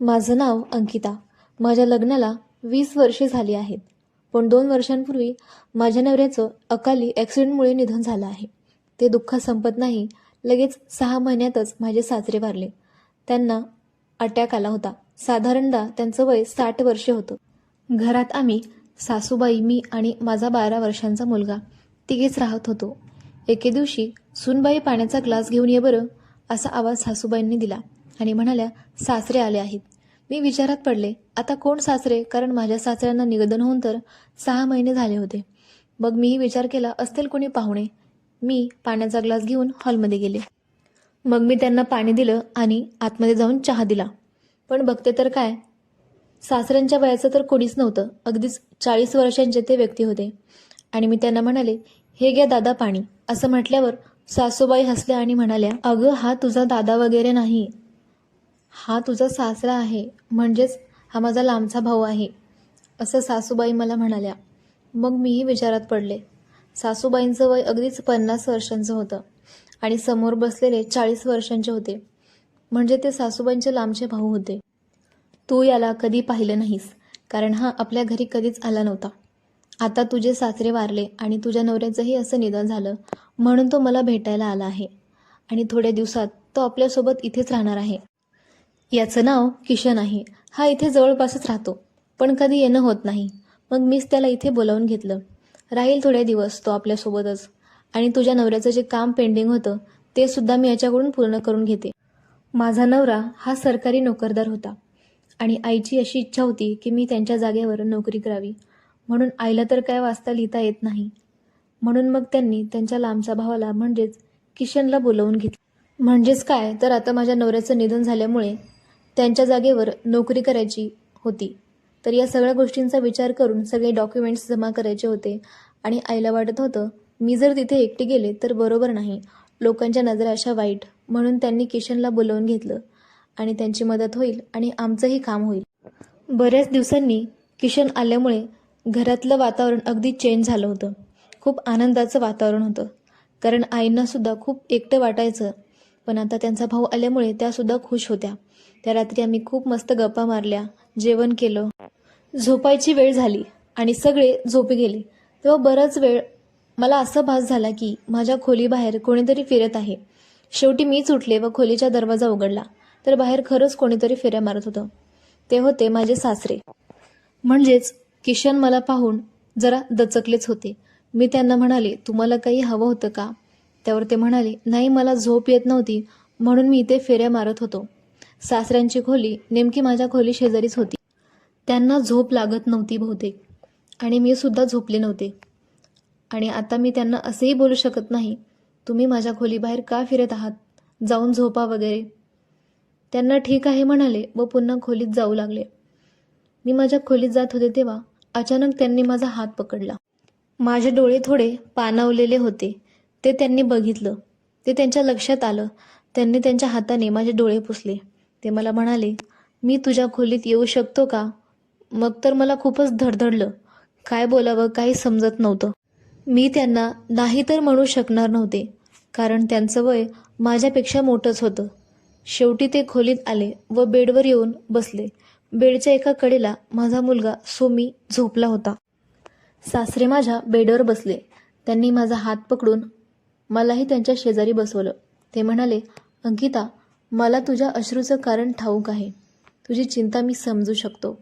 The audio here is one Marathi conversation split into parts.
माझं नाव अंकिता. माझ्या लग्नाला वीस वर्षे झाली आहेत. पण दोन वर्षांपूर्वी माझ्या नवऱ्याचं अकाली ॲक्सिडेंटमुळे निधन झालं आहे. ते दुःख संपत नाही लगेच सहा महिन्यातच माझे सासरे वारले. त्यांना अटॅक आला होता. साधारणतः त्यांचं वय साठ वर्षे होतं. घरात आम्ही सासूबाई मी आणि माझा बारा वर्षांचा मुलगा तिघेच राहत होतो. एके दिवशी सुनबाई पाण्याचा ग्लास घेऊन ये बरं असा आवाज सासूबाईंनी दिला आणि म्हणाल्या सासरे आले आहेत. मी विचारात पडले आता कोण सासरे? कारण माझ्या सासऱ्यांना निवेदन होऊन तर सहा महिने झाले होते. मग मीही विचार केला असतील कोणी पाहुणे? मी पाण्याचा ग्लास घेऊन हॉलमध्ये गेले. मग मी त्यांना पाणी दिलं आणि आतमध्ये जाऊन चहा दिला. पण बघते तर काय सासऱ्यांच्या वयाचं तर कोणीच नव्हतं. अगदीच चाळीस वर्षांचे ते व्यक्ती होते. आणि मी त्यांना म्हणाले हे घ्या दादा पाणी. असं म्हटल्यावर सासूबाई हसल्या आणि म्हणाल्या अगं हा तुझा दादा वगैरे नाही. हा तुझा सासरा आहे म्हणजेच हा माझा लांबचा भाऊ आहे असं सासूबाई मला म्हणाल्या. मग मीही विचारात पडले. सासूबाईंचं वय अगदीच पन्नास वर्षांचं होतं आणि समोर बसलेले चाळीस वर्षांचे होते. म्हणजे ते सासूबाईंचे लांबचे भाऊ होते. तू याला कधी पाहिलं नाहीस कारण हा आपल्या घरी कधीच आला नव्हता. आता तुझे सासरे वारले आणि तुझ्या नवऱ्याचंही असं निधन झालं म्हणून तो मला भेटायला आला आहे. आणि थोड्या दिवसात तो आपल्यासोबत इथेच राहणार आहे. याचं नाव किशन आहे. हा इथे जवळपासच राहतो. पण कधी येणं होत नाही. मग मीच त्याला इथे बोलावून घेतलं. राहील थोडे दिवस तो आपल्यासोबतच. आणि तुझ्या नवऱ्याचं जे काम पेंडिंग होतं ते सुद्धा मी याच्याकडून पूर्ण करून घेते. माझा नवरा हा सरकारी नोकरदार होता. आणि आईची अशी इच्छा होती की मी त्यांच्या जागेवर नोकरी करावी. म्हणून आईला तर काय वाचता लिहिता येत नाही. म्हणून मग त्यांनी त्यांच्या लांबच्या भावाला म्हणजेच किशनला बोलवून घेतलं. म्हणजेच काय? तर आता माझ्या नवऱ्याचं निधन झाल्यामुळे त्यांच्या जागेवर नोकरी करायची होती. तर या सगळ्या गोष्टींचा विचार करून सगळे डॉक्युमेंट्स जमा करायचे होते. आणि आईला वाटत होतं मी जर तिथे एकटे गेले तर बरोबर नाही. लोकांच्या नजरा अशा वाईट. म्हणून त्यांनी किशनला बोलवून घेतलं. आणि त्यांची मदत होईल आणि आमचंही काम होईल. बऱ्याच दिवसांनी किशन आल्यामुळे घरातलं वातावरण अगदी चेंज झालं होतं. खूप आनंदाचं वातावरण होतं. कारण आईंनासुद्धा खूप एकटं वाटायचं. पण आता त्यांचा भाऊ आल्यामुळे त्यासुद्धा खुश होत्या. त्या रात्री आम्ही खूप मस्त गप्पा मारल्या जेवण केलं. झोपायची वेळ झाली आणि सगळे झोपी गेले. तेव्हा बराच वेळ मला असं भास झाला की माझ्या खोलीबाहेर कोणीतरी फिरत आहे. शेवटी मीच उठले व खोलीचा दरवाजा उघडला तर बाहेर खरंच कोणीतरी फेऱ्या मारत होतं. ते होते माझे सासरे. म्हणजेच किशन मला पाहून जरा दचकलेच होते. मी त्यांना म्हणाले तुम्हाला काही हवं होतं का? त्यावर ते म्हणाले नाही मला झोप येत नव्हती म्हणून मी इथे फेऱ्या मारत होतो. सासऱ्यांची खोली नेमकी माझ्या खोली शेजारीच होती. त्यांना झोप लागत नव्हती बहुतेक. आणि मी सुद्धा झोपले नव्हते. आणि आता मी त्यांना असंही बोलू शकत नाही तुम्ही माझ्या खोलीबाहेर का फिरत आहात? जाऊन झोपा वगैरे. त्यांना ठीक आहे म्हणाले व पुन्हा खोलीत जाऊ लागले. मी माझ्या खोलीत जात होते तेव्हा अचानक त्यांनी माझा हात पकडला. माझे डोळे थोडे पानावलेले होते. ते त्यांनी बघितलं. ते त्यांच्या लक्षात आलं. त्यांनी त्यांच्या हाताने माझे डोळे पुसले. ते मला म्हणाले मी तुझ्या खोलीत येऊ शकतो का? मग तर मला खूपच धडधडलं. काय बोलावं काही समजत नव्हतं. मी त्यांना नाही तर म्हणू शकणार नव्हते कारण त्यांचं वय माझ्यापेक्षा मोठंच होतं. शेवटी ते खोलीत आले व बेडवर येऊन बसले. बेडच्या एका कडेला माझा मुलगा सोमी झोपला होता. सासरे माझ्या बेडवर बसले. त्यांनी माझा हात पकडून मलाही त्यांच्या शेजारी बसवलं. ते म्हणाले अंकिता मला तुझ्या अश्रूचं कारण ठाऊक आहे. तुझी चिंता मी समजू शकतो.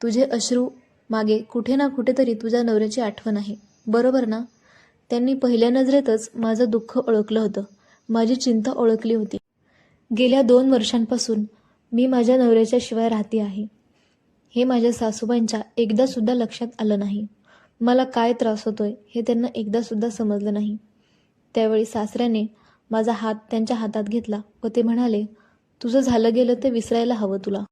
तुझे अश्रू मागे कुठे ना कुठेतरी तुझ्या नवऱ्याची आठवण आहे. बरोबर ना? त्यांनी पहिल्या नजरेतच माझं दुःख ओळखलं होतं. माझी चिंता ओळखली होती. गेल्या दोन वर्षांपासून मी माझ्या नवऱ्याच्या शिवाय राहते आहे. हे माझ्या सासूबाईंच्या एकदासुद्धा लक्षात आलं नाही. मला काय त्रास होतोय हे त्यांना एकदासुद्धा समजलं नाही. त्यावेळी सासऱ्याने माझा हात त्यांच्या हातात घेतला व ते म्हणाले तुझं झालं गेलं ते विसरायला हवं तुला.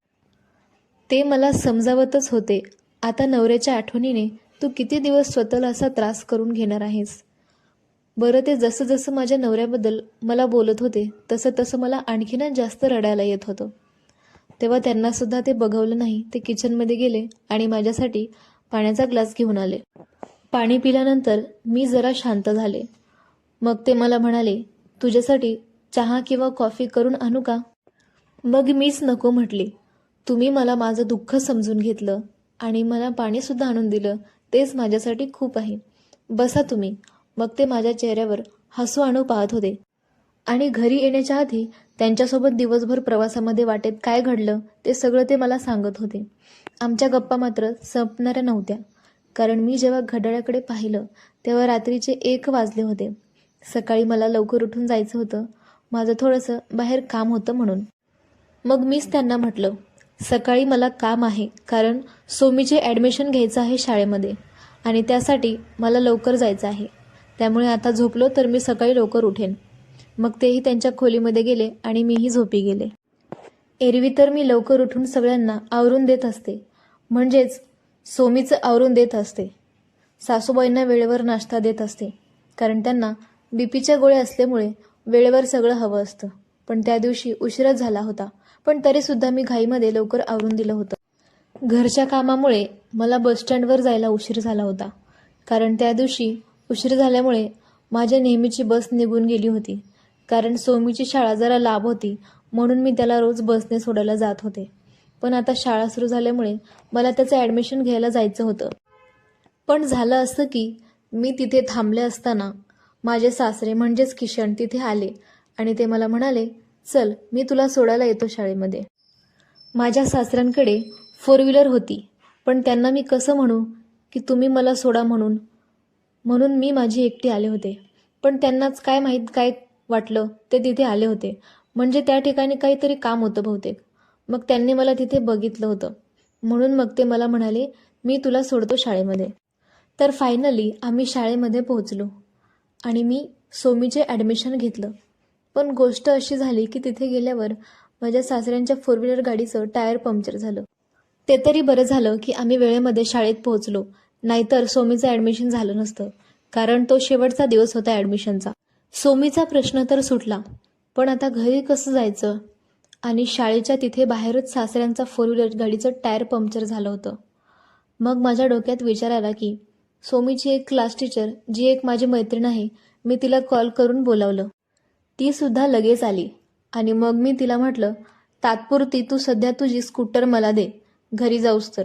ते मला समजावतच होते आता नवऱ्याच्या आठवणीने तू किती दिवस स्वतःला असा त्रास करून घेणार आहेस? बरं ते जसं जसं माझ्या नवऱ्याबद्दल मला बोलत होते तसं तसं मला आणखीनच जास्त रडायला येत होतं. तेव्हा त्यांनासुद्धा ते बघवलं नाही ते किचनमध्ये गेले आणि माझ्यासाठी पाण्याचा ग्लास घेऊन आले. पाणी पिल्यानंतर मी जरा शांत झाले. मग ते मला म्हणाले तुझ्यासाठी चहा किंवा कॉफी करून आणू का? मग मीच नको म्हटले. तुम्ही मला माझं दुःख समजून घेतलं आणि मला पाणीसुद्धा आणून दिलं तेच माझ्यासाठी खूप आहे. बसा तुम्ही. मग ते माझ्या चेहऱ्यावर हसू आणू पाहत होते. आणि घरी येण्याच्या आधी त्यांच्यासोबत दिवसभर प्रवासामध्ये वाटेत काय घडलं ते सगळं ते मला सांगत होते. आमच्या गप्पा मात्र संपणाऱ्या नव्हत्या. कारण मी जेव्हा घड्याळाकडे पाहिलं तेव्हा रात्रीचे एक वाजले होते. सकाळी मला लवकर उठून जायचं होतं. माझं थोडंसं बाहेर काम होतं म्हणून. मग मीच त्यांना म्हटलं सकाळी मला काम आहे कारण सोमीचे ॲडमिशन घ्यायचं आहे शाळेमध्ये आणि त्यासाठी मला लवकर जायचं आहे. त्यामुळे आता झोपलो तर मी सकाळी लवकर उठेन. मग तेही त्यांच्या खोलीमध्ये गेले आणि मीही झोपी गेले. एरवी तर मी लवकर उठून सगळ्यांना आवरून देत असते. म्हणजेच सोमीचं आवरून देत असते. सासूबाईंना वेळेवर नाश्ता देत असते कारण त्यांना बीपीच्या गोळ्या असल्यामुळे वेळेवर सगळं हवं असतं. पण त्या दिवशी उशीरच झाला होता. पण तरीसुद्धा मी घाईमध्ये लवकर आवरून दिलं होतं. घरच्या कामामुळे मला बसस्टँडवर जायला उशीर झाला होता. कारण त्या दिवशी उशीर झाल्यामुळे माझ्या नेहमीची बस निघून गेली होती. कारण सोमीची शाळा जरा लाभ होती म्हणून मी त्याला रोज बसने सोडायला जात होते. पण आता शाळा सुरू झाल्यामुळे मला त्याचं ॲडमिशन घ्यायला जायचं होतं. पण झालं असं की मी तिथे थांबले असताना माझे सासरे म्हणजेच किशन तिथे आले आणि ते मला म्हणाले चल मी तुला सोडायला येतो शाळेमध्ये. माझ्या सासऱ्यांकडे फोर व्हीलर होती पण त्यांना मी कसं म्हणू की तुम्ही मला सोडा म्हणून? म्हणून मी माझी एकटी आले होते. पण त्यांनाच काय माहीत काय वाटलं ते तिथे आले होते. म्हणजे त्या ठिकाणी काहीतरी काम होतं बहुतेक. मग त्यांनी मला तिथे बघितलं होतं. म्हणून मग ते मला म्हणाले मी तुला सोडतो शाळेमध्ये. तर फायनली आम्ही शाळेमध्ये पोहोचलो. आणि मी सोमीचे ॲडमिशन घेतलं. पण गोष्ट अशी झाली की तिथे गेल्यावर माझ्या सासऱ्यांच्या फोर व्हीलर गाडीचं टायर पंक्चर झालं. ते तरी बरं झालं की आम्ही वेळेमध्ये शाळेत पोहोचलो. नाहीतर सोमीचं ॲडमिशन झालं नसतं. कारण तो शेवटचा दिवस होता ॲडमिशनचा सोमीचा प्रश्न तर सुटला. पण आता घरी कसं जायचं? आणि शाळेच्या तिथे बाहेरच सासऱ्यांचा फोर व्हीलर गाडीचं टायर पंक्चर झालं होतं. मग माझ्या डोक्यात विचार आला की सोमीची एक क्लास टीचर जी एक माझी मैत्रीण आहे मी तिला कॉल करून बोलावलं. ती सुद्धा लगेच आली. आणि मग मी तिला म्हटलं तात्पुरती तू सध्या तुझी स्कूटर मला दे. घरी जाऊस तर.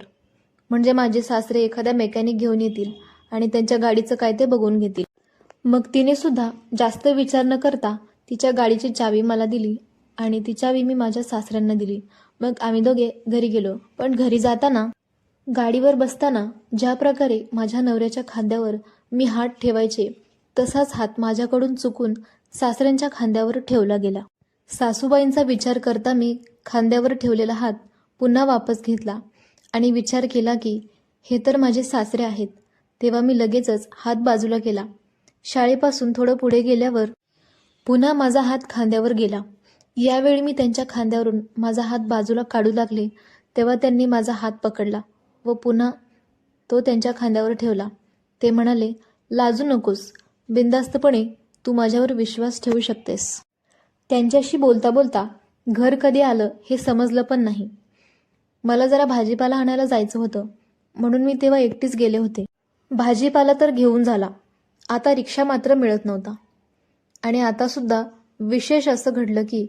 म्हणजे माझे सासरे एखाद्या मेकॅनिक घेऊन येतील आणि त्यांच्या गाडीचं काय ते बघून घेतील. मग तिने सुद्धा जास्त विचार न करता तिच्या गाडीची चावी मला दिली आणि ती चावी मी माझ्या सासऱ्यांना दिली. मग आम्ही दोघे घरी गेलो. पण घरी जाताना गाडीवर बसताना ज्या प्रकारे माझ्या नवऱ्याच्या खांद्यावर मी हात ठेवायचे तसाच हात माझ्याकडून चुकून सासऱ्यांच्या खांद्यावर ठेवला गेला. सासूबाईंचा विचार करता मी खांद्यावर ठेवलेला हात पुन्हा वापस घेतला आणि विचार केला की हे तर माझे सासरे आहेत. तेव्हा मी लगेचच हात बाजूला केला. शाळेपासून थोडं पुढे गेल्यावर पुन्हा माझा हात खांद्यावर गेला. यावेळी मी त्यांच्या खांद्यावरून माझा हात बाजूला काढू लागले तेव्हा त्यांनी माझा हात पकडला. व पुन्हा तो त्यांच्या खांद्यावर ठेवला. ते म्हणाले लाजू नकोस. बिंदास्तपणे तू माझ्यावर विश्वास ठेवू शकतेस. त्यांच्याशी बोलता बोलता घर कधी आलं हे समजलं पण नाही. मला जरा भाजीपाला आणायला जायचं होतं म्हणून मी तेव्हा एकटीच गेले होते. भाजीपाला तर घेऊन झाला. आता रिक्षा मात्र मिळत नव्हता. आणि आतासुद्धा विशेष असं घडलं की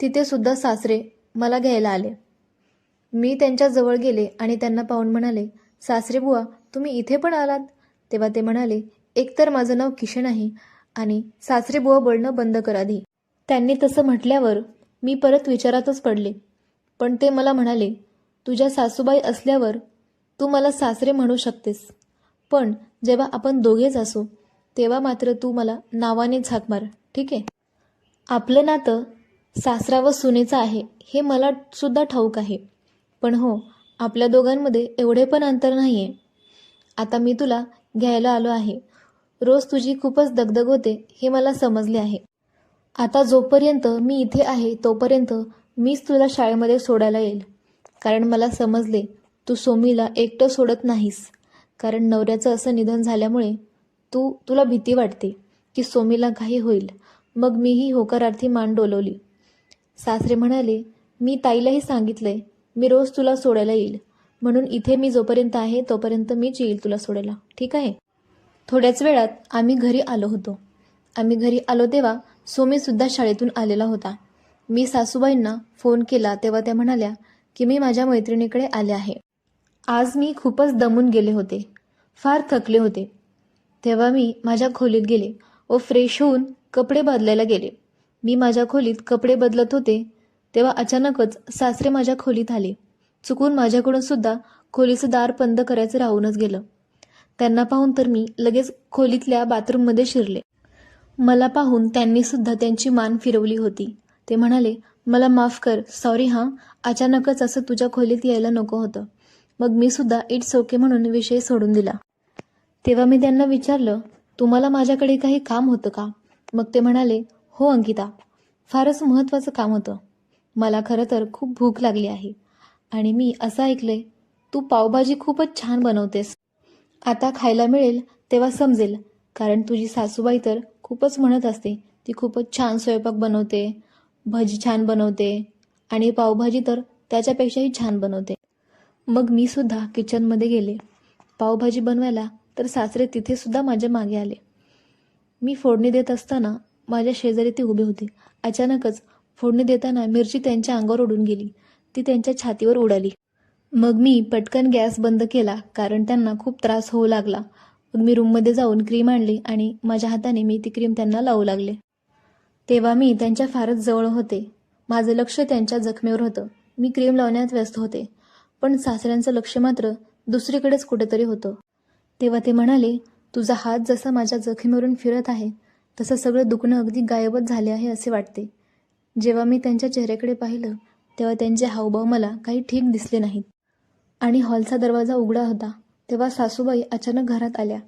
तिथेसुद्धा सासरे मला घ्यायला आले. मी त्यांच्याजवळ गेले आणि त्यांना पाहून म्हणाले सासरे बुवा तुम्ही इथे पण आलात? तेव्हा ते म्हणाले एकतर माझं नाव किशन आहे आणि सासरे बुवा बोलणं बंद कर आधी. त्यांनी तसं म्हटल्यावर मी परत विचारातच पडले. पण ते मला म्हणाले तुझ्या सासूबाई असल्यावर तू मला सासरे म्हणू शकतेस. पण जेव्हा आपण दोघेच असू तेव्हा मात्र तू मला नावाने झाक मार. ठीक आहे? आपलं नातं सासरा व सुनेचं आहे हे मला सुद्धा ठाऊक आहे. पण हो आपल्या दोघांमध्ये एवढे पण अंतर नाही आहे आता मी तुला घ्यायला आलो आहे. रोज तुझी खूपच दगदग होते हे मला समजले आहे. आता जोपर्यंत मी इथे आहे तोपर्यंत मीच तुला शाळेमध्ये सोडायला येईल. कारण मला समजले तू सोमीला एकटं सोडत नाहीस. कारण नवऱ्याचं असं निधन झाल्यामुळे तू तुला भीती वाटते की सोमीला काही होईल. मग मीही होकारार्थी मान डोलवली. सासरे म्हणाले मी ताईलाही सांगितलंय मी रोज तुला सोडायला येईल. म्हणून इथे मी जोपर्यंत आहे तोपर्यंत मीच येईल तुला सोडायला. ठीक आहे? थोड्याच वेळात आम्ही घरी आलो होतो. आम्ही घरी आलो तेव्हा सोमीसुद्धा शाळेतून आलेला होता. मी सासूबाईंना फोन केला तेव्हा त्या म्हणाल्या की मी माझ्या मैत्रिणीकडे आले आहे. आज मी खूपच दमून गेले होते. फार थकले होते. तेव्हा मी माझ्या खोलीत गेले. व फ्रेश होऊन कपडे बदलायला गेले. मी माझ्या खोलीत कपडे बदलत होते. तेव्हा अचानकच सासरे माझ्या खोलीत आले. चुकून माझ्याकडून सुद्धा खोलीचं दार बंद करायचं राहूनच गेलं. त्यांना पाहून तर मी लगेच खोलीतल्या बाथरूममध्ये शिरले. मला पाहून त्यांनी सुद्धा त्यांची मान फिरवली होती. ते म्हणाले मला माफ कर. सॉरी हां. अचानकच असं तुझ्या खोलीत यायला नको होतं. मग मी सुद्धा इट्स ओके म्हणून विषय सोडून दिला. तेव्हा मी त्यांना विचारलं तुम्हाला माझ्याकडे काही काम होतं का? मग ते म्हणाले हो अंकिता. फारच महत्त्वाचं काम होतं. मला खरं तर खूप भूक लागली आहे. आणि मी असं ऐकलंय तू पावभाजी खूपच छान बनवतेस. आता खायला मिळेल तेव्हा समजेल कारण तुझी सासूबाई तर खूपच म्हणत असते ती खूपच छान स्वयंपाक बनवते भजी छान बनवते आणि पावभाजी तर त्याच्यापेक्षाही छान बनवते. मग मी सुद्धा किचनमध्ये गेले. पावभाजी बनवायला तर सासरे तिथे सुद्धा माझ्या मागे आले. मी फोडणी देत असताना माझ्या शेजारी ते उभे होते. अचानकच फोडणी देताना मिरची त्यांच्या अंगावर उडून गेली. ती त्यांच्या छातीवर उडाली. मग मी पटकन गॅस बंद केला कारण त्यांना खूप त्रास होऊ लागला. मग मी रूममध्ये जाऊन क्रीम आणली आणि माझ्या हाताने मी ती क्रीम त्यांना लावू लागले. तेव्हा मी त्यांच्या फारच जवळ होते. माझं लक्ष त्यांच्या जखमेवर होतं. मी क्रीम लावण्यात व्यस्त होते. पण सासऱ्यांचं लक्ष मात्र दुसरीकडेच कुठेतरी होतं. तेव्हा ते म्हणाले तुझा हात जसा माझ्या जखमेवरून फिरत आहे तसं सगळं दुखणं अगदी गायबच झाले आहे असे वाटते. जेव्हा मी त्यांच्या चेहऱ्याकडे पाहिलं तेव्हा त्यांचे हावभाव मला काही ठीक दिसले नाहीत. आणि हॉलचा दरवाजा उघडा होता तेव्हा सासूबाई अचानक घरात आल्या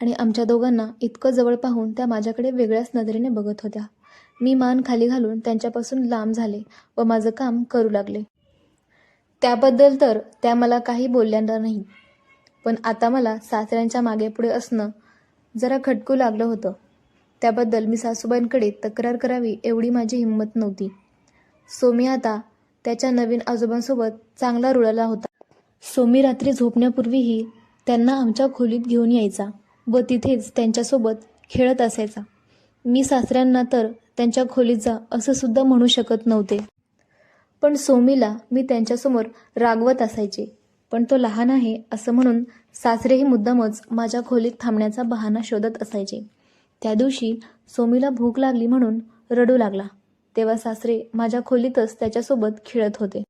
आणि आमच्या दोघांना इतकं जवळ पाहून त्या माझ्याकडे वेगळ्याच नजरेने बघत होत्या. मी मान खाली घालून त्यांच्यापासून लांब झाले व माझं काम करू लागले. त्याबद्दल तर त्या मला काही बोलल्या नाही पण आता मला सासऱ्यांच्या मागे पुढे असणं जरा खटकू लागलं होतं. त्याबद्दल मी सासूबाईंकडे तक्रार करावी एवढी माझी हिंमत नव्हती. सोमी आता त्याच्या नवीन आजोबांसोबत चांगला रुळाला होता. सोमी रात्री झोपण्यापूर्वीही त्यांना आमच्या खोलीत घेऊन यायचा व तिथेच त्यांच्यासोबत खेळत असायचा. मी सासऱ्यांना तर त्यांच्या खोलीत जा असं सुद्धा म्हणू शकत नव्हते. पण सोमीला मी त्यांच्यासमोर रागवत असायचे. पण तो लहान आहे असं म्हणून सासरेही मुद्दामच माझ्या खोलीत थांबण्याचा बहाणा शोधत असायचे. त्या दिवशी सोमीला भूक लागली म्हणून रडू लागला. तेव्हा सासरे माझ्या खोलीतच त्याच्यासोबत खेळत होते.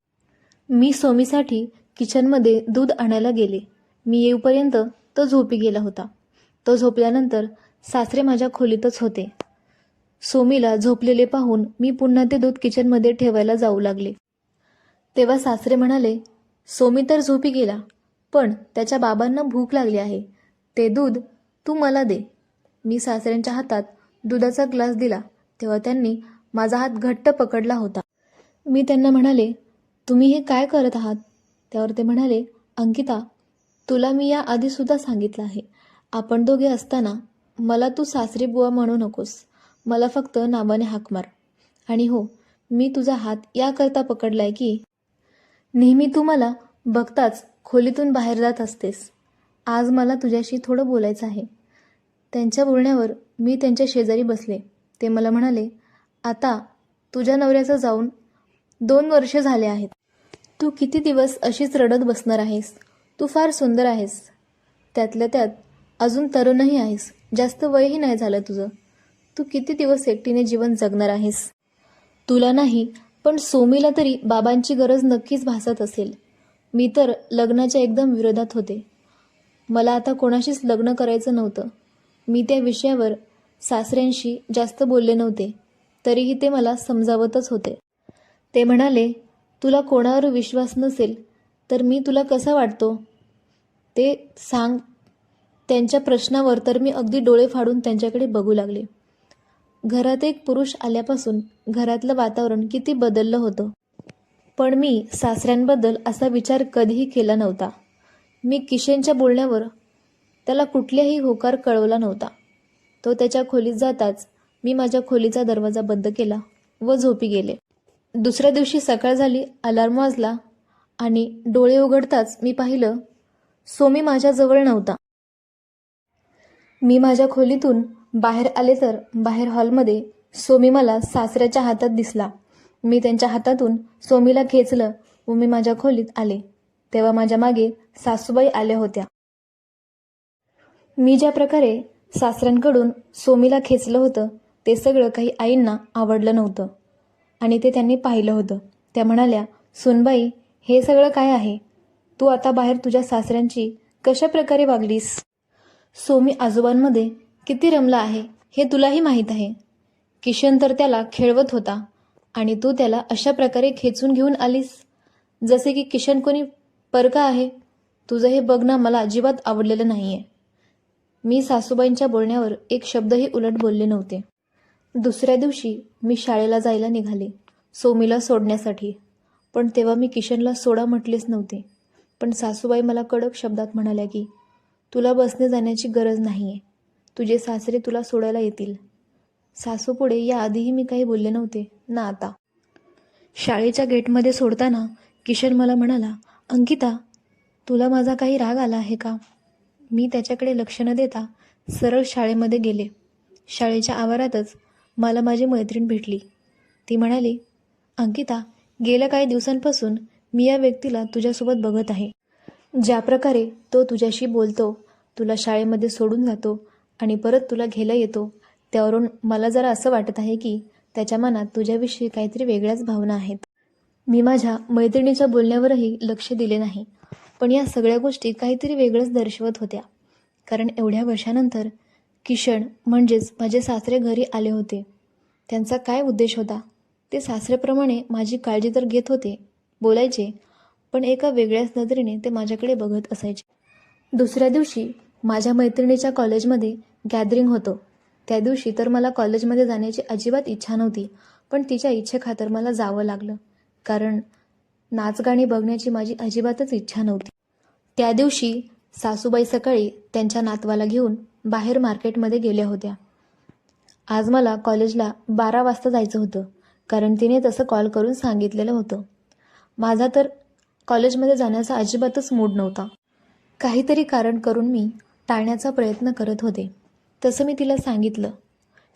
मी सोमीसाठी किचनमध्ये दूध आणायला गेले. मी येऊपर्यंत तो झोपी गेला होता. तो झोपल्यानंतर सासरे माझ्या खोलीतच होते. सोमीला झोपलेले पाहून मी पुन्हा ते दूध किचनमध्ये ठेवायला जाऊ लागले. तेव्हा सासरे म्हणाले सोमी तर झोपी गेला पण त्याच्या बाबांना भूक लागली आहे. ते दूध तू मला दे. मी सासऱ्यांच्या हातात दुधाचा ग्लास दिला तेव्हा त्यांनी माझा हात घट्ट पकडला होता. मी त्यांना म्हणाले तुम्ही हे काय करत आहात? त्यावर ते म्हणाले अंकिता तुला मी या आधीसुद्धा सांगितलं आहे. आपण दोघे असताना मला तू सासरी बुवा म्हणू नकोस. मला फक्त नावाने हाक मार. आणि हो मी तुझा हात याकरता पकडलाय की नेहमी तू मला बघताच खोलीतून बाहेर जात असतेस. आज मला तुझ्याशी थोडं बोलायचं आहे. त्यांच्या बोलण्यावर मी त्यांच्या शेजारी बसले. ते मला म्हणाले आता तुझ्या नवऱ्याचं जाऊन दोन वर्ष झाले आहेत. तू किती दिवस अशीच रडत बसणार आहेस? तू फार सुंदर आहेस. त्यातल्या त्यात अजून तरुणही आहेस. जास्त वयही नाही झालं तुझं. तू किती दिवस एकटीने जीवन जगणार आहेस? तुला नाही पण सोमीला तरी बाबांची गरज नक्कीच भासत असेल. मी तर लग्नाच्या एकदम विरोधात होते. मला आता कोणाशीच लग्न करायचं नव्हतं. मी त्या विषयावर सासऱ्यांशी जास्त बोलले नव्हते तरीही ते मला समजावतच होते. ते म्हणाले तुला कोणावर विश्वास नसेल तर मी तुला कसा वाटतो? ते सांग त्यांच्या प्रश्नावर तर मी अगदी डोळे फाडून त्यांच्याकडे बघू लागले. घरात एक पुरुष आल्यापासून घरातलं वातावरण किती बदललं होतं. पण मी सासऱ्यांबद्दल असा विचार कधीही केला नव्हता. मी किशनच्या बोलण्यावर त्याला कुठल्याही होकार कळवला नव्हता. तो त्याच्या खोलीत जाताच मी माझ्या खोलीचा दरवाजा बंद केला व झोपी गेले. दुसऱ्या दिवशी सकाळ झाली अलार्म वाजला आणि डोळे उघडताच मी पाहिलं सोमी माझ्याजवळ नव्हता. मी माझ्या खोलीतून बाहेर आले तर बाहेर हॉलमध्ये सोमी मला सासऱ्याच्या हातात दिसला. मी त्यांच्या हातातून सोमीला खेचलं व मी माझ्या खोलीत आले. तेव्हा माझ्या मागे सासूबाई आल्या होत्या. मी ज्या प्रकारे सासऱ्यांकडून सोमीला खेचलं होतं ते सगळं काही आईंना आवडलं नव्हतं. आणि ते त्यांनी पाहिलं होतं. त्या म्हणाल्या सुनबाई हे सगळं काय आहे? तू आता बाहेर तुझ्या सासऱ्यांची कशा प्रकारे वागलीस? सोमी आजोबांमध्ये किती रमला आहे हे तुलाही माहीत आहे. किशन तर त्याला खेळवत होता आणि तू त्याला अशा प्रकारे खेचून घेऊन आलीस. जसे की किशन कोणी परका आहे तुझं हे बघणं मला अजिबात आवडलेलं नाही आहे मी सासूबाईंच्या बोलण्यावर एक शब्दही उलट बोलले नव्हते. दुसऱ्या दिवशी मी शाळेला जायला निघाले सोमीला सोडण्यासाठी. पण तेव्हा मी किशनला सोडा म्हटलेच नव्हते. पण सासूबाई मला कडक शब्दात म्हणाल्या की तुला बसने जाण्याची गरज नाही आहे तुझे सासरे तुला सोडायला येतील. सासूपुढे याआधीही मी काही बोलले नव्हते ना आता. शाळेच्या गेटमध्ये सोडताना किशन मला म्हणाला अंकिता तुला माझा काही राग आला आहे का? मी त्याच्याकडे लक्ष न देता सरळ शाळेमध्ये गेले. शाळेच्या आवारातच मला माझी मैत्रीण भेटली. ती म्हणाली अंकिता गेल्या काही दिवसांपासून मी या व्यक्तीला तुझ्यासोबत बघत आहे. ज्या प्रकारे तो तुझ्याशी बोलतो तुला शाळेमध्ये सोडून जातो आणि परत तुला घ्यायला येतो त्यावरून मला जरा असं वाटत आहे की त्याच्या मनात तुझ्याविषयी काहीतरी वेगळ्याच भावना आहेत. मी माझ्या मैत्रिणीच्या बोलण्यावरही लक्ष दिले नाही. पण या सगळ्या गोष्टी काहीतरी वेगळंच दर्शवत होत्या. कारण एवढ्या वर्षानंतर किशन म्हणजेच माझे सासरे घरी आले होते. त्यांचा काय उद्देश होता? ते सासरेप्रमाणे माझी काळजी तर घेत होते बोलायचे पण एका वेगळ्याच नजरेने ते माझ्याकडे बघत असायचे. दुसऱ्या दिवशी माझ्या मैत्रिणीच्या कॉलेजमध्ये गॅदरिंग होतं. त्या दिवशी तर मला कॉलेजमध्ये जाण्याची अजिबात इच्छा नव्हती पण तिच्या इच्छेखातर मला जावं लागलं. कारण नाचगाणी बघण्याची माझी अजिबातच इच्छा नव्हती. त्या दिवशी सासूबाई सकाळी त्यांच्या नातवाला घेऊन बाहेर मार्केटमध्ये गेल्या होत्या. आज मला कॉलेजला बारा वाजता जायचं होतं कारण तिने तसं कॉल करून सांगितलेलं होतं. माझा तर कॉलेजमध्ये जाण्याचा अजिबातच मूड नव्हता. काहीतरी कारण करून मी टाळण्याचा प्रयत्न करत होते. तसं मी तिला सांगितलं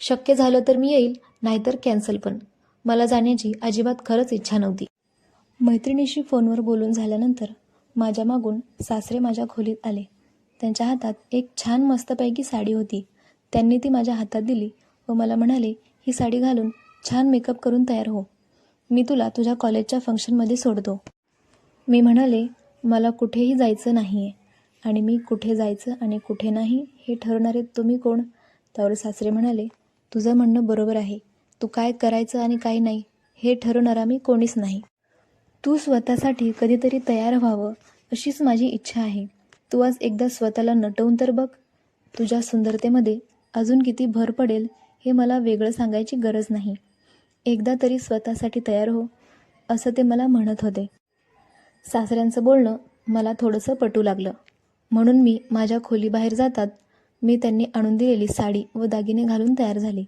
शक्य झालं तर मी येईल नाहीतर कॅन्सल पण. मला जाण्याची अजिबात खरंच इच्छा नव्हती. मैत्रिणीशी फोनवर बोलून झाल्यानंतर माझ्या मागून सासरे माझ्या खोलीत आले. त्यांच्या हातात एक छान मस्तपैकी साडी होती. त्यांनी ती माझ्या हातात दिली व मला म्हणाले ही साडी घालून छान मेकअप करून तयार हो. मी तुला तुझ्या कॉलेजच्या फंक्शनमध्ये सोडतो. मी म्हणाले मला कुठेही जायचं नाही आहे आणि मी कुठे जायचं आणि कुठे नाही हे ठरवणारे तुम्ही कोण? त्यावर सासरे म्हणाले तुझं म्हणणं बरोबर आहे. तू काय करायचं आणि काय नाही हे ठरवणारा मी कोणीच नाही. तू स्वतःसाठी कधीतरी तयार व्हावं अशीच माझी इच्छा आहे. तू आज एकदा स्वतःला नटवून तर बघ. तुझ्या सुंदरतेमध्ये अजून किती भर पडेल हे मला वेगळं सांगायची गरज नाही. एकदा तरी स्वतःसाठी तयार हो असं ते मला म्हणत होते. सासऱ्यांचं बोलणं मला थोडंसं पटू लागलं. म्हणून मी माझ्या खोलीबाहेर जातात मी त्यांनी आणून दिलेली साडी व दागिने घालून तयार झाली.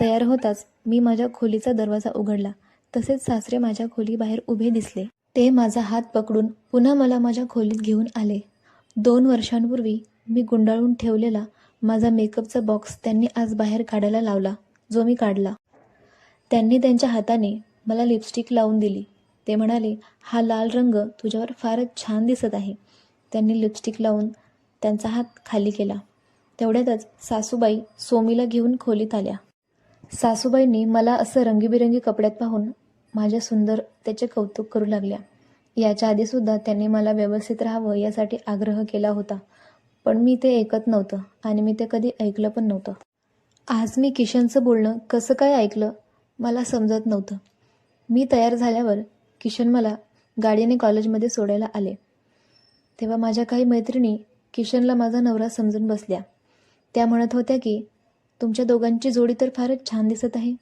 तयार होताच मी माझ्या खोलीचा दरवाजा उघडला. तसेच सासरे माझ्या खोलीबाहेर उभे दिसले. ते माझा हात पकडून पुन्हा मला माझ्या खोलीत घेऊन आले. दोन वर्षांपूर्वी मी गुंडाळून ठेवलेला माझा मेकअपचा बॉक्स त्यांनी आज बाहेर काढायला लावला जो मी काढला. त्यांनी त्यांच्या हाताने मला लिपस्टिक लावून दिली. ते म्हणाले हा लाल रंग तुझ्यावर फारच छान दिसत आहे. त्यांनी लिपस्टिक लावून त्यांचा हात खाली केला. तेवढ्यातच सासूबाई सोमीला घेऊन खोलीत आल्या. सासूबाईंनी मला असं रंगीबिरंगी कपड्यात पाहून माझ्या सुंदर त्याचे कौतुक करू लागल्या. याच्या आधीसुद्धा त्यांनी मला व्यवस्थित राहावं यासाठी आग्रह केला होता. पण मी ते ऐकत नव्हतं आणि मी ते कधी ऐकलं पण नव्हतं. आज मी किशनचं बोलणं कसं काय ऐकलं मला समजत नव्हतं. मी तयार झाल्यावर किशन मला गाडीने कॉलेजमध्ये सोडायला आले. तेव्हा माझ्या काही मैत्रिणी किशनला माझा नवरा समजून बसल्या. त्या म्हणत होत्या की तुमच्या दोघांची जोडी तर फारच छान दिसत आहे.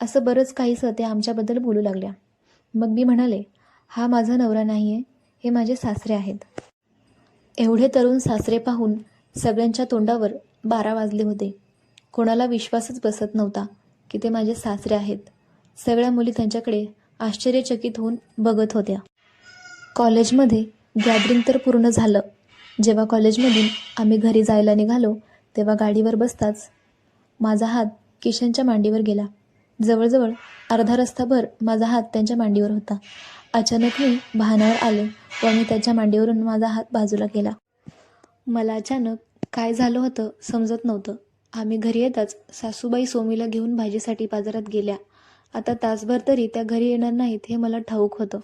असं बरंच काहीसं त्या आमच्याबद्दल बोलू लागल्या. मग मी म्हणाले हा माझा नवरा नाही आहे हे माझे सासरे आहेत. एवढे तरुण सासरे पाहून सगळ्यांच्या तोंडावर बारा वाजले होते. कोणाला विश्वासच बसत नव्हता की ते माझे सासरे आहेत. सगळ्या मुली त्यांच्याकडे आश्चर्यचकित होऊन बघत होत्या. कॉलेजमध्ये गॅदरिंग तर पूर्ण झालं. जेव्हा कॉलेजमधून आम्ही घरी जायला निघालो तेव्हा गाडीवर बसताच माझा हात किशनच्या मांडीवर गेला. जवळजवळ अर्धा रस्ताभर माझा हात त्यांच्या मांडीवर होता. अचानक मी वाहनावर आले व मी त्याच्या मांडीवरून माझा हात बाजूला केला. मला अचानक काय झालं होतं समजत नव्हतं. आम्ही घरी येताच सासूबाई सोमीला घेऊन भाजीसाठी बाजारात गेल्या. आता तासभर तरी त्या घरी येणार नाहीत हे मला ठाऊक होतं.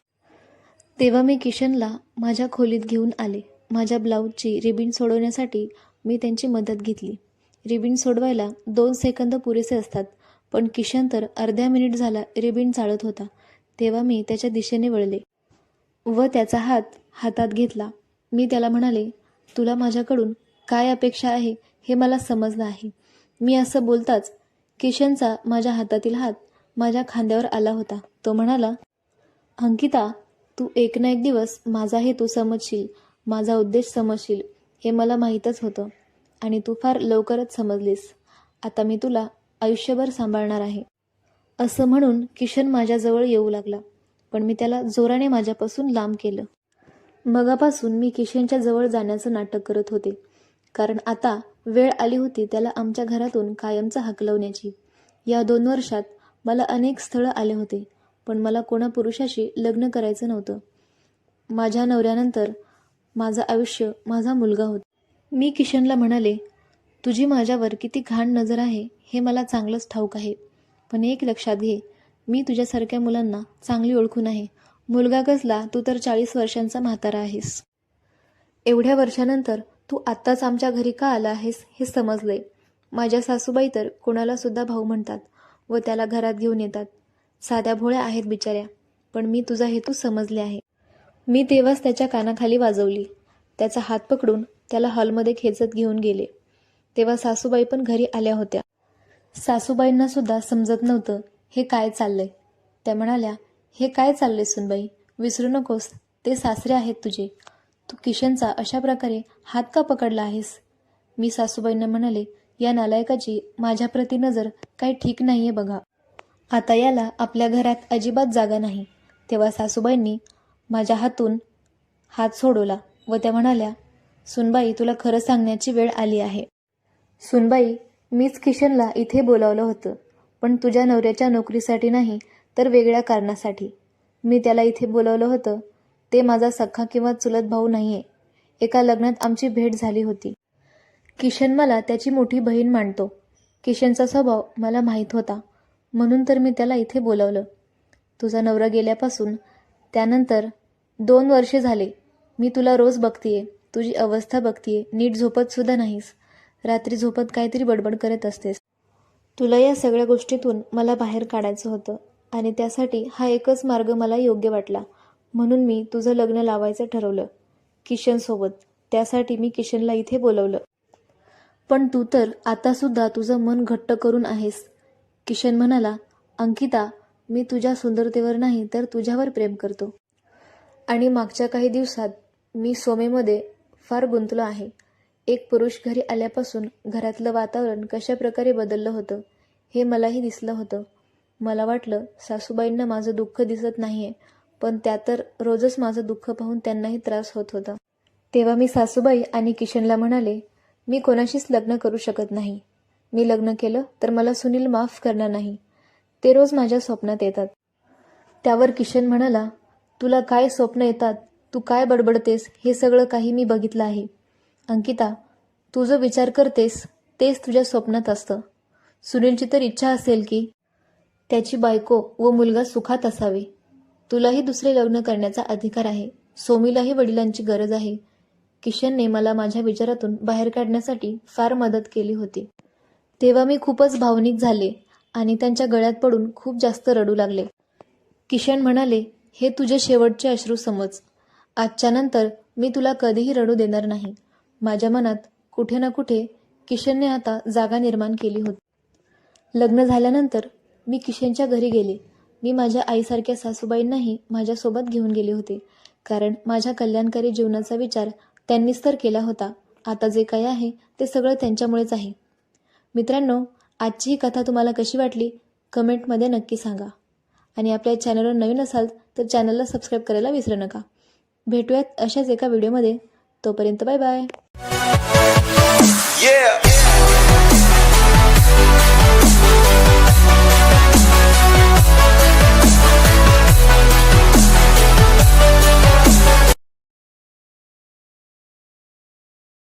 तेव्हा मी किशनला माझ्या खोलीत घेऊन आले. माझ्या ब्लाऊजची रिबीन सोडवण्यासाठी मी त्यांची मदत घेतली. रिबीन सोडवायला दोन सेकंद पुरेसे असतात. पण किशन तर अर्ध्या मिनिट झाला रिबीन चाळत होता. तेव्हा मी त्याच्या दिशेने वळले व त्याचा हात हातात घेतला. मी त्याला म्हणाले तुला माझ्याकडून काय अपेक्षा आहे हे मला समजलं आहे. मी असं बोलताच किशनचा माझ्या हातातील हात माझ्या खांद्यावर आला होता. तो म्हणाला अंकिता तू एक ना एक दिवस माझा हेतू समजशील माझा उद्देश समजशील हे मला माहीतच होतं आणि तू फार लवकरच समजलीस. आता मी तुला आयुष्यभर सांभाळणार आहे. असं म्हणून किशन माझ्याजवळ येऊ लागला. पण मी त्याला जोराने माझ्यापासून लांब केलं. मगापासून मी किशनच्या जवळ जाण्याचं नाटक करत होते. कारण आता वेळ आली होती त्याला आमच्या घरातून कायमचा हकलवण्याची. या दोन वर्षात मला अनेक स्थळं आले होते पण मला कोणा पुरुषाशी लग्न करायचं नव्हतं. माझ्या नवऱ्यानंतर माझं आयुष्य माझा मुलगा होता. मी किशनला म्हणाले तुझी माझ्यावर किती घाण नजर आहे हे मला चांगलंच ठाऊक आहे. पण एक लक्षात घे मी तुझ्यासारख्या मुलांना चांगली ओळखून आहे. मुलगा गजला तू तर चाळीस वर्षांचा म्हातारा आहेस. एवढ्या वर्षानंतर तू आत्ताच आमच्या घरी का आला आहेस हे समजले माझ्या सासूबाई तर कोणाला सुद्धा भाऊ म्हणतात व त्याला घरात घेऊन येतात. साध्या भोळ्या आहेत बिचाऱ्या पण मी तुझा हेतू समजले आहे. मी तेव्हाच त्याच्या कानाखाली वाजवली. त्याचा हात पकडून त्याला हॉलमध्ये खेचत घेऊन गेले. तेव्हा सासूबाई पण घरी आल्या होत्या. सासूबाईंना सुद्धा समजत नव्हतं हे काय चाललंय. त्या म्हणाल्या हे काय चाललंय सुनबाई? विसरू नकोस. ते सासरे आहेत तुझे. तू किशनचा अशा प्रकारे हात का पकडला आहेस? मी सासूबाईंना म्हणाले या नालायकाची माझ्याप्रती नजर काही ठीक नाहीये बघा. आता याला आपल्या घरात अजिबात जागा नाही. तेव्हा सासूबाईंनी माझ्या हातून हात सोडवला व त्या म्हणाल्या सुनबाई तुला खरं सांगण्याची वेळ आली आहे. सुनबाई मीच किशनला इथे बोलावलं होतं. पण तुझ्या नवऱ्याच्या नोकरीसाठी नाही तर वेगळ्या कारणासाठी. मी त्याला इथे बोलावलं होतं. ते माझा सख्खा किंवा चुलत भाऊ नाही आहे एका लग्नात आमची भेट झाली होती. किशन मला त्याची मोठी बहीण मानतो. किशनचा स्वभाव मला माहीत होता. म्हणून तर मी त्याला इथे बोलावलं. तुझा नवरा गेल्यापासून त्यानंतर दोन वर्षे झाले. मी तुला रोज बघतीये. तुझी अवस्था बघतीये. नीट झोपत सुद्धा नाहीस. रात्री झोपत काहीतरी बडबड करत असतेस. तुला या सगळ्या गोष्टीतून मला बाहेर काढायचं होतं आणि त्यासाठी हा एकच मार्ग मला योग्य वाटला. म्हणून मी तुझं लग्न लावायचं ठरवलं. किशनसोबत. त्यासाठी मी किशनला इथे बोलवलं. पण तू तर आतासुद्धा तुझं मन घट्ट करून आहेस. किशन म्हणाला अंकिता मी तुझ्या सुंदरतेवर नाही तर तुझ्यावर प्रेम करतो. आणि मागच्या काही दिवसात मी सोमेमध्ये फार गुंतलो आहे. एक पुरुष घरी आल्यापासून घरातलं वातावरण कशा प्रकारे बदललं होतं हे मलाही दिसलं होतं. मला वाटलं सासूबाईंना माझं दुःख दिसत नाहीये पण त्या तर रोजच माझं दुःख पाहून त्यांनाही त्रास होत होता. तेव्हा मी सासूबाई आणि किशनला म्हणाले मी कोणाशीच लग्न करू शकत नाही. मी लग्न केलं तर मला सुनील माफ करणार नाही. ते रोज माझ्या स्वप्नात येतात. त्यावर किशन म्हणाला तुला काय स्वप्न येतात? तू काय बडबडतेस? हे सगळं काही मी बघितलं आहे. अंकिता तू जो विचार करतेस तेच तुझ्या स्वप्नात असतं. सुनीलची तर इच्छा असेल की त्याची बायको व मुलगा सुखात असावे. तुलाही दुसरे लग्न करण्याचा अधिकार आहे. सोमीलाही वडिलांची गरज आहे. किशनने मला माझ्या विचारातून बाहेर काढण्यासाठी फार मदत केली होती. तेव्हा मी खूपच भावनिक झाले आणि त्यांच्या गळ्यात पडून खूप जास्त रडू लागले. किशन म्हणाले हे तुझे शेवटचे अश्रू समज. आजच्यानंतर मी तुला कधीही रडू देणार नाही. माझ्या मनात कुठे ना कुठे किशनने आता जागा निर्माण केली होती. लग्न झाल्यानंतर मी किशनच्या घरी गेले. मी माझ्या आईसारख्या सासूबाईंनाही माझ्यासोबत घेऊन गेले होते. कारण माझ्या कल्याणकारी जीवनाचा विचार त्यांनीच तर केला होता. आता जे काही आहे ते सगळं त्यांच्यामुळेच आहे. मित्रांनो आजची ही कथा तुम्हाला कशी वाटली? कमेंटमध्ये नक्की सांगा. आणि आपल्या चॅनलवर नवीन असाल तर चॅनलला सबस्क्राईब करायला विसरू नका. भेटूयात अशाच एका व्हिडिओमध्ये. तोपर्यंत बाय बाय. Yeah.